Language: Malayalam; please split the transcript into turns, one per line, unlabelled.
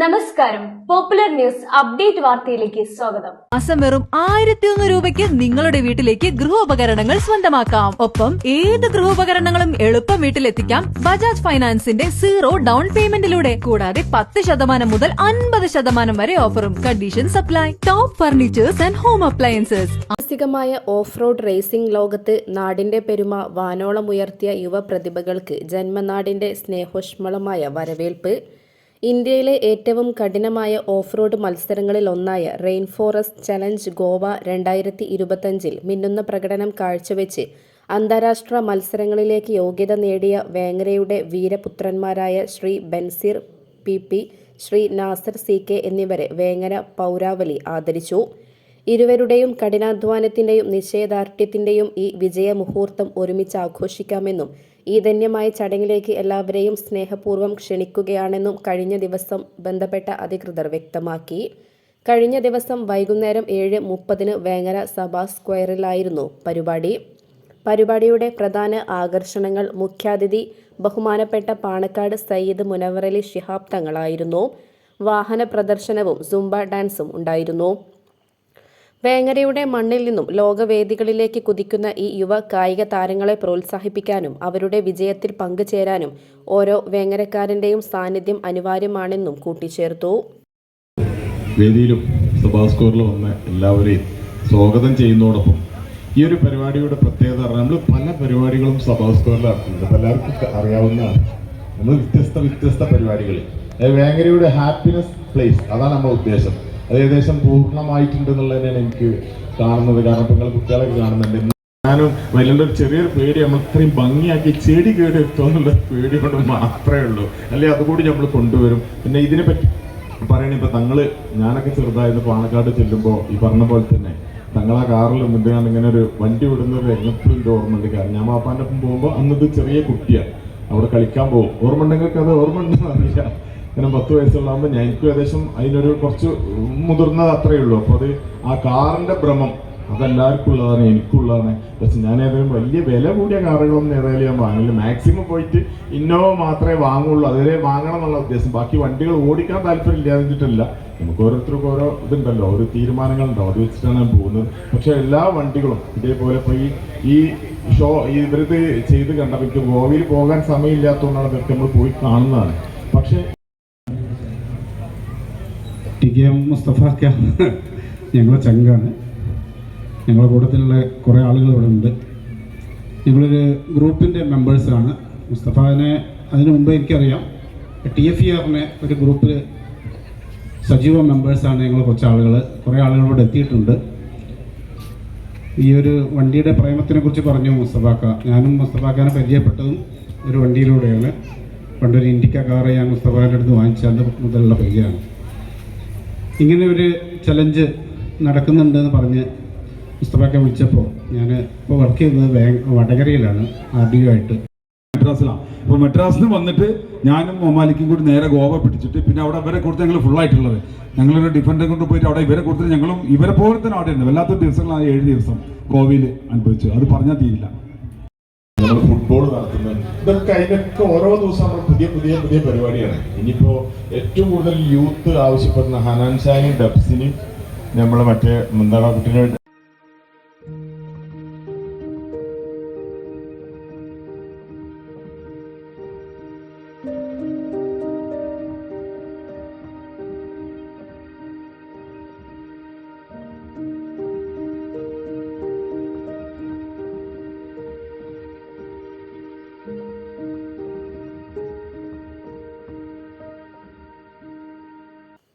നമസ്കാരം. പോപ്പുലർ ന്യൂസ് അപ്ഡേറ്റ് വാർത്തയിലേക്ക് സ്വാഗതം.
മാസം വെറും ആയിരത്തി ഒന്ന് രൂപയ്ക്ക് നിങ്ങളുടെ വീട്ടിലേക്ക് ഗൃഹോപകരണങ്ങൾ സ്വന്തമാക്കാം. ഒപ്പം ഏത് ഗൃഹോപകരണങ്ങളും എളുപ്പം വീട്ടിലെത്തിക്കാം ബജാജ് ഫൈനാൻസിന്റെ സീറോ ഡൗൺ പേയ്മെന്റിലൂടെ. കൂടാതെ പത്ത് ശതമാനം മുതൽ അൻപത് ശതമാനം വരെ ഓഫറും condition supply top furnitures and home appliances
സാഹസികമായ off road racing ലോകത്ത് നാടിന്റെ പെരുമ വാനോളമുയർത്തിയ യുവപ്രതിഭകൾക്ക് ജന്മനാടിന്റെ സ്നേഹോഷ്മളമായ വരവേൽപ്പ്. ഇന്ത്യയിലെ ഏറ്റവും കഠിനമായ ഓഫ് റോഡ് മത്സരങ്ങളിൽ ഒന്നായ റെയിൻ ഫോറസ്റ്റ് ചലഞ്ച് ഗോവ രണ്ടായിരത്തി ഇരുപത്തഞ്ചിൽ മിന്നുന്ന പ്രകടനം കാഴ്ചവെച്ച് അന്താരാഷ്ട്ര മത്സരങ്ങളിലേക്ക് യോഗ്യത നേടിയ വേങ്ങരയുടെ വീരപുത്രന്മാരായ Shri Banseer P P Shri Nasar C K എന്നിവരെ വേങ്ങര പൗരാവലി ആദരിച്ചു. ഇരുവരുടെയും കഠിനാധ്വാനത്തിന്റെയും നിശ്ചയദാർഢ്യത്തിന്റെയും ഈ വിജയമുഹൂർത്തം ഒരുമിച്ച് ആഘോഷിക്കാമെന്നും ഈ ധന്യമായ ചടങ്ങിലേക്ക് എല്ലാവരെയും സ്നേഹപൂർവം ക്ഷണിക്കുകയാണെന്നും കഴിഞ്ഞ ദിവസം ബന്ധപ്പെട്ട അധികൃതർ വ്യക്തമാക്കി. കഴിഞ്ഞ ദിവസം വൈകുന്നേരം ഏഴ് മുപ്പതിന് വേങ്ങര സഭാ സ്ക്വയറിലായിരുന്നു പരിപാടി. പരിപാടിയുടെ പ്രധാന ആകർഷണങ്ങൾ മുഖ്യാതിഥി ബഹുമാനപ്പെട്ട പാണക്കാട് സയ്യിദ് മുനവറലി ശിഹാബ് തങ്ങളായിരുന്നു. വാഹന പ്രദർശനവും സുംബ ഡാൻസും ഉണ്ടായിരുന്നു. വേങ്ങരയുടെ മണ്ണിൽ നിന്നും ലോകവേദികളിലേക്ക് കുതിക്കുന്ന ഈ യുവ കായിക താരങ്ങളെ പ്രോത്സാഹിപ്പിക്കാനും അവരുടെ വിജയത്തിൽ പങ്കുചേരാനും ഓരോ വേങ്ങരക്കാരന്റെയും സാന്നിധ്യം അനിവാര്യമാണെന്നും കൂട്ടിച്ചേർത്തു.
വന്ന എല്ലാവരെയും സ്വാഗതം ചെയ്യുന്നതോടൊപ്പം ഈ ഒരു പരിപാടിയുടെ പ്രത്യേകത നമ്മൾ പല പരിപാടികളും സഭാസ്കോറിൽ നടത്തുന്നുണ്ട് അപ്പോൾ എല്ലാവർക്കും അറിയാവുന്നതാണ്. നമ്മൾ വ്യത്യസ്ത വ്യത്യസ്ത പരിപാടികൾ വേങ്ങരയുടെ ഹാപ്പിനെസ് പ്ലേസ് അതാണ് നമ്മുടെ ഉദ്ദേശം. അത് ഏകദേശം പൂർണമായിട്ടുണ്ട് എന്നുള്ളതിനാണ് എനിക്ക് കാണുന്നത്. കാരണം ഇപ്പം നിങ്ങൾ കുട്ടികളൊക്കെ കാണുന്നുണ്ട്. ഞാനും വലിയൊരു ചെറിയൊരു പേടി നമ്മൾ ഇത്രയും ഭംഗിയാക്കി ചെടി കേട് എത്തുക എന്നുള്ള പേടി കൊണ്ട് മാത്രമേ ഉള്ളൂ. അല്ലെ അതുകൂടി നമ്മൾ കൊണ്ടുവരും. പിന്നെ ഇതിനെ പറ്റി പറയണ ഇപ്പൊ തങ്ങൾ ഞാനൊക്കെ ചെറുതായിരുന്നു പാണക്കാട് ചെല്ലുമ്പോൾ ഈ പറഞ്ഞ പോലെ തന്നെ തങ്ങൾ ആ കാറിൽ നിന്നിട്ടാണ് ഇങ്ങനെ ഒരു വണ്ടി വിടുന്ന ഒരു രംഗപ്പോഴും ഓർമ്മ ഓർമ്മയുണ്ട്. കാരണം ഞാൻ പാപ്പാന്റെ ഒപ്പം പോകുമ്പോൾ അന്നത് ചെറിയ കുട്ടിയാണ് അവിടെ കളിക്കാൻ പോകും. ഓർമ്മ ഉണ്ടെങ്കിൽ അത് ഓർമ്മ ഉണ്ടെന്ന് അറിയില്ല കാരണം പത്ത് വയസ്സുള്ളാകുമ്പോൾ ഞാൻ എനിക്കും ഏകദേശം അതിനൊരു കുറച്ച് മുതിർന്നത് അത്രയേ ഉള്ളൂ. അപ്പോൾ അത് ആ കാറിന്റെ ഭ്രമം അതെല്ലാവർക്കും ഉള്ളതാണ് എനിക്കുള്ളതാണ്. പക്ഷെ ഞാൻ ഏതായാലും വലിയ വില കൂടിയ കാറുകളൊന്നും ഏതായാലും ഞാൻ വാങ്ങില്ല മാക്സിമം പോയിട്ട് ഇന്നോവ മാത്രമേ വാങ്ങുള്ളൂ. അതുവരെ വാങ്ങണം എന്നുള്ള ഉദ്ദേശം. ബാക്കി വണ്ടികൾ ഓടിക്കാൻ താല്പര്യം ഇല്ലാതിട്ടില്ല നമുക്ക് ഓരോരുത്തർക്കും ഓരോ ഇതുണ്ടല്ലോ. ഓരോ തീരുമാനങ്ങളുണ്ടാവും. അത് വെച്ചിട്ടാണ് ഞാൻ പോകുന്നത്. പക്ഷെ എല്ലാ വണ്ടികളും ഇതേപോലെ ഇപ്പോൾ ഈ ഈ ഷോ ഇവരിത് ചെയ്ത് കണ്ടപ്പോൾ ഗോവയിൽ പോകാൻ സമയമില്ലാത്തതുകൊണ്ടാണ് ഇതൊക്കെ നമ്മൾ പോയി കാണുന്നതാണ്. പക്ഷേ
ടി കെ എം മുസ്തഫക്ക ഞങ്ങളെ ചങ്കാണ്. ഞങ്ങളുടെ കൂട്ടത്തിലുള്ള കുറേ ആളുകൾ ഇവിടെ ഉണ്ട്. ഞങ്ങളൊരു ഗ്രൂപ്പിന്റെ മെമ്പേഴ്സാണ് മുസ്തഫാനെ അതിനു മുമ്പ് എനിക്കറിയാം. ടി എഫ് ഇ ആറിനെ ഒരു ഗ്രൂപ്പിൽ സജീവ മെമ്പേഴ്സാണ് ഞങ്ങൾ കുറച്ച് ആളുകൾ കുറേ ആളുകൾ ഇവിടെ എത്തിയിട്ടുണ്ട്. ഈ ഒരു വണ്ടിയുടെ പ്രേമത്തിനെ കുറിച്ച് പറഞ്ഞു മുസ്തഫാക്ക ഞാനും മുസ്തഫാക്കാനെ പരിചയപ്പെട്ടതും ഒരു വണ്ടിയിലൂടെയാണ്. പണ്ടൊരു ഇൻഡിക്ക കാറ് ഞാൻ മുസ്തഫാന്റെ അടുത്ത് വാങ്ങിച്ച മുതലുള്ള പരിചയമാണ്. ഇങ്ങനെ ഒരു ചലഞ്ച് നടക്കുന്നുണ്ടെന്ന് പറഞ്ഞ് മുസ്തഫാക്കെ വിളിച്ചപ്പോൾ ഞാൻ ഇപ്പോൾ വർക്ക് ചെയ്യുന്നത് വടകരയിലാണ് ആർ ഡി ആയിട്ട്.
മെഡ്രാസിലാണ് അപ്പോൾ മെഡ്രാസിൽ വന്നിട്ട് ഞാനും മൊമാലിക്കും കൂടി നേരെ ഗോവ പിടിച്ചിട്ട് പിന്നെ അവിടെ ഇവരെ കൊടുത്ത് ഞങ്ങൾ ഫുൾ ആയിട്ടുള്ളത്. ഞങ്ങളൊരു ഡിഫൻഡെ കൊണ്ട് പോയിട്ട് അവിടെ ഇവരെ കൊടുത്തിട്ട് ഞങ്ങളും ഇവരെ പോലെ തന്നെ അവിടെ ഉണ്ട് വല്ലാത്ത ദിവസങ്ങളാണ് ഏഴ് ദിവസം ഗോവയിൽ അനുഭവിച്ചു. അത് പറഞ്ഞാൽ തീരില്ല.
നമ്മൾ ഫുട്ബോൾ നടത്തുന്നത് ഇതൊക്കെ അതിനൊക്കെ ഓരോ ദിവസം നമ്മൾ പുതിയ പുതിയ പുതിയ പരിപാടിയാണ്. ഇനിയിപ്പോ ഏറ്റവും കൂടുതൽ യൂത്ത് ആവശ്യപ്പെടുന്ന ഹനാൻ ഷായും ഡബ്സിനും നമ്മൾ മറ്റേ മുന്താറ കുട്ടികൾ